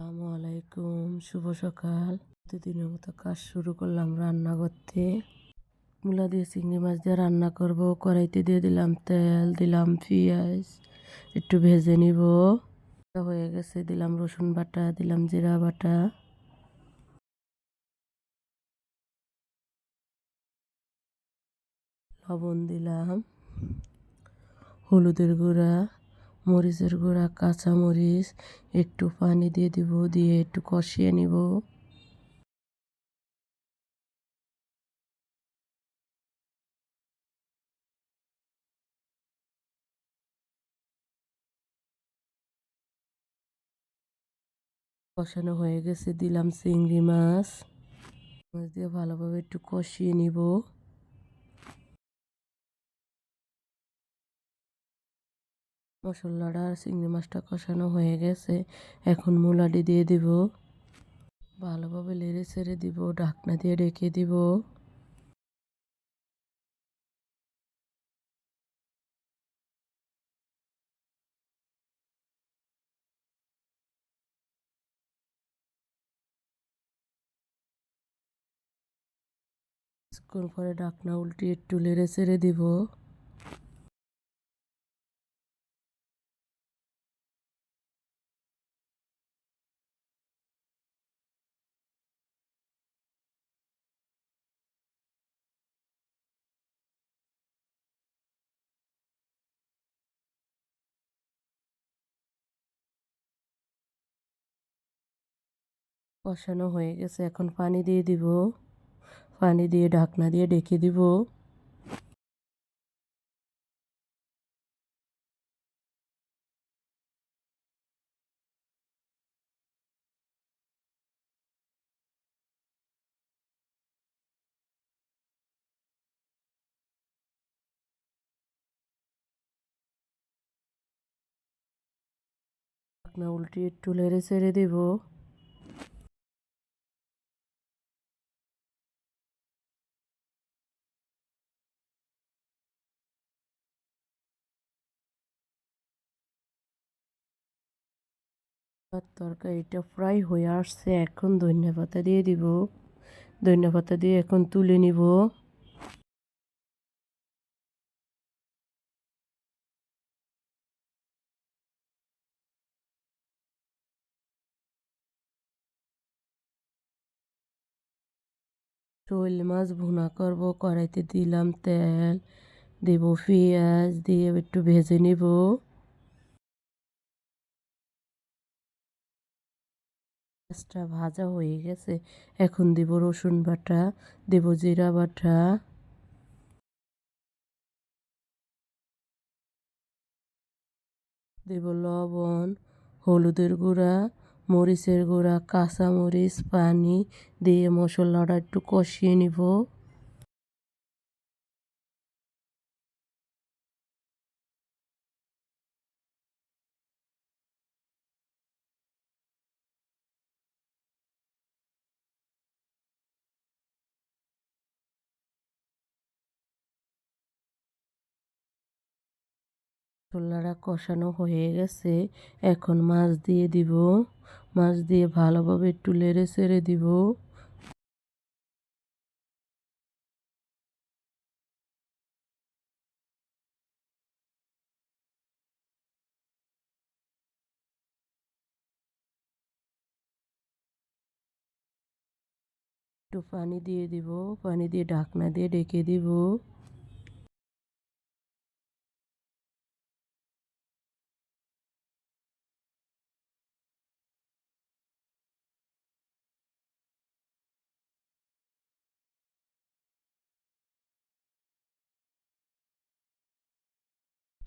আসসালামু আলাইকুম, শুভ সকাল। প্রতিদিনের মতো কাজ শুরু করলাম রান্না করতে। মূলা দিয়ে চিংড়ি মাছ দিয়ে রান্না করব, কড়াইতে দিয়ে দিলাম তেল, দিলাম পেঁয়াজ, একটু ভেজে নিব। হয়ে গেছে, দিলাম রসুন বাটা, দিলাম জিরা বাটা। লবণ দিলাম, হলুদের গুঁড়া। মরিচের গুঁড়া কাঁচা মরিচ একটু পানি দিয়ে দিব, দিয়ে একটু কষিয়ে নিব। কষানো হয়ে গেছে, দিলাম চিংড়ি মাছ। মাছ দিয়ে ভালোভাবে একটু কষিয়ে নিব। মশলাটা আর চিংড়ি মাছটা কষানো হয়ে গেছে। এখন মূলাটি দিয়ে দিব। ভালোভাবে লেড়ে ছেড়ে দিব, ঢাকনা দিয়ে রেখে দিব। কিছুক্ষণ পরে ঢাকনা উল্টিয়ে একটু লেড়ে ছেড়ে দিব। কষানো হয়ে গেছে। এখন পানি দিয়ে দিব। পানি দিয়ে ঢাকনা দিয়ে ডেকে দিব। ঢাকনা উল্টিয়ে একটু লেড়ে ছেড়ে দিব। তরকারিটা ফ্রাই হয়ে আসছে, এখন ধনিয়া পাতা দিয়ে দিব। ধনিয়া পাতা দিয়ে এখন তুলে নিব। শোল মাছ ভুনা করব, কড়াইতে দিলাম তেল, দেব পেঁয়াজ, দিয়ে একটু ভেজে নিব। পেঁয়াজটা ভাজা হয়ে গেছে। এখন দেব রসুন বাটা, দেব জিরা বাটা। দেব লবণ, হলুদের গুঁড়া, মরিচের গুঁড়া কাঁচা মরিচ পানি দিয়ে মশলাটা একটু কষিয়ে নিব। মশলাটা কষানো হয়ে গেছে। এখন মাছ দিয়ে দিব। মাছ দিয়ে ভালোভাবে একটু লেড়ে ছেড়ে দিব। একটু পানি দিয়ে দিব। পানি দিয়ে ঢাকনা দিয়ে ডেকে দিব।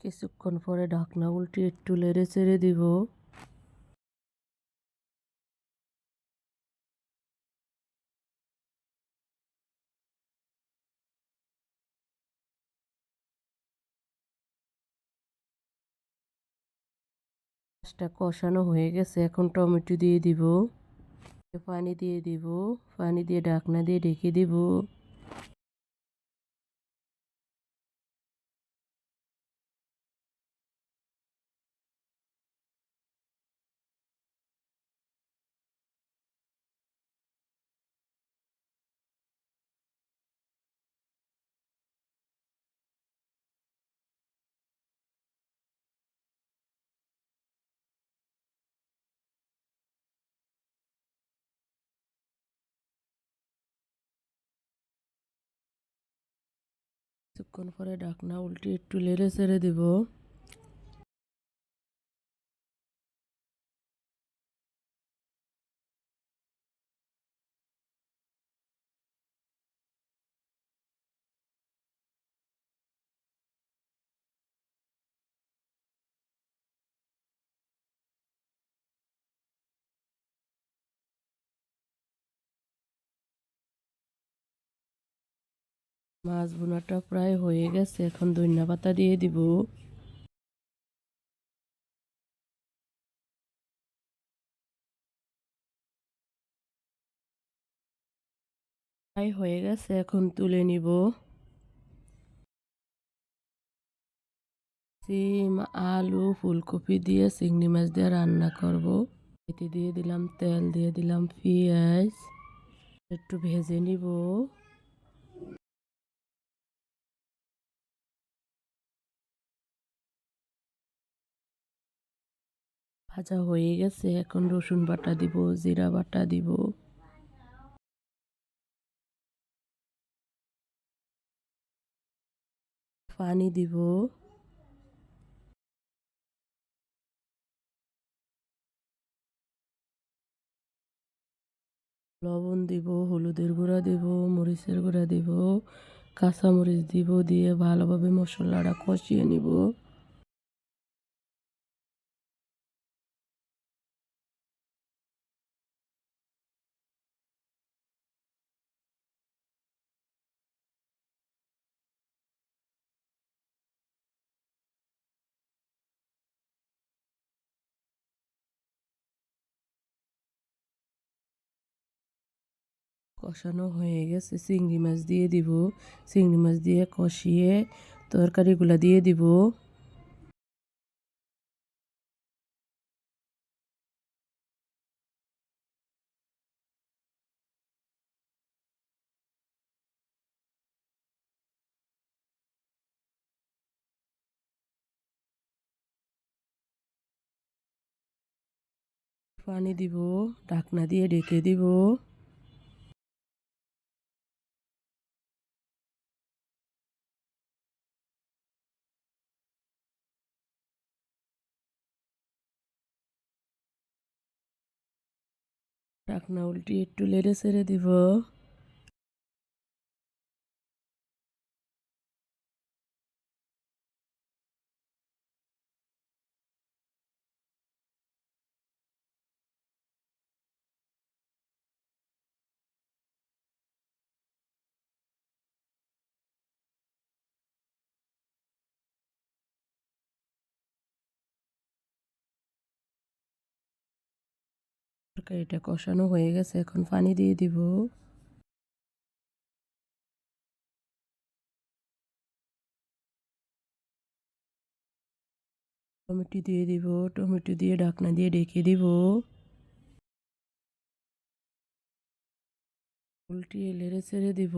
কিছুক্ষণ পরে ঢাকনা উল্টে একটু লেড়ে চেড়ে দিব। মাছটা কষানো হয়ে গেছে, এখন টমেটো দিয়ে দিব। পানি দিয়ে দিব, পানি দিয়ে ঢাকনা দিয়ে ঢেকে দিব। কিছুক্ষণ পরে ঢাকনা উল্টে একটু লেড়ে ছেড়ে দেব। মাছ বোনাটা প্রায় হয়ে গেছে, এখন ধনিয়া পাতা দিয়ে দিব। প্রায় হয়ে গেছে, এখন তুলে নিব। সিম, আলু, ফুলকপি দিয়ে চিংড়ি মাছ দিয়ে রান্না করব। এতে দিয়ে দিলাম, তেল দিয়ে দিলাম, পেঁয়াজ। একটু ভেজে নিব। ভাজা হয়ে গেছে, এখন রসুন বাটা দিব, জিরা বাটা দিব। পানি দিব। লবণ দিব, হলুদের গুঁড়া দিব, মরিচের গুঁড়া দিব, কাঁচামরিচ দিব দিয়ে ভালোভাবে মশলাটা কষিয়ে নিব। কষানো হয়ে গেছে। চিংড়ি মাছ দিয়ে দিব। চিংড়ি মাছ দিয়ে কষিয়ে তরকারিগুলো দিয়ে দিব। পানি দিব, ঢাকনা দিয়ে ঢেকে দিব। ঢাকনা উল্টি একটু লেড়ে ছেড়ে দিব। তরকারিটা কষানো হয়ে গেছে, এখন পানি দিয়ে দিব। টমেটো দিয়ে দিব, টমেটো দিয়ে ঢাকনা দিয়ে ঢেকে দিব। উল্টিয়ে লেড়ে ছেড়ে দিব।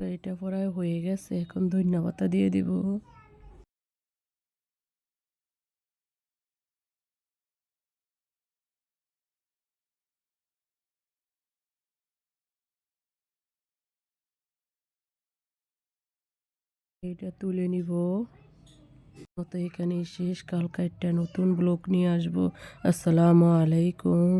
এটা প্রায় হয়ে গেছে, এখন ধনিয়া পাতা দিয়ে দিব। এটা তুলে নিব। মতো এখানে শেষ। কালকা একটা নতুন ব্লগ নিয়ে আসব। আসসালামু আলাইকুম।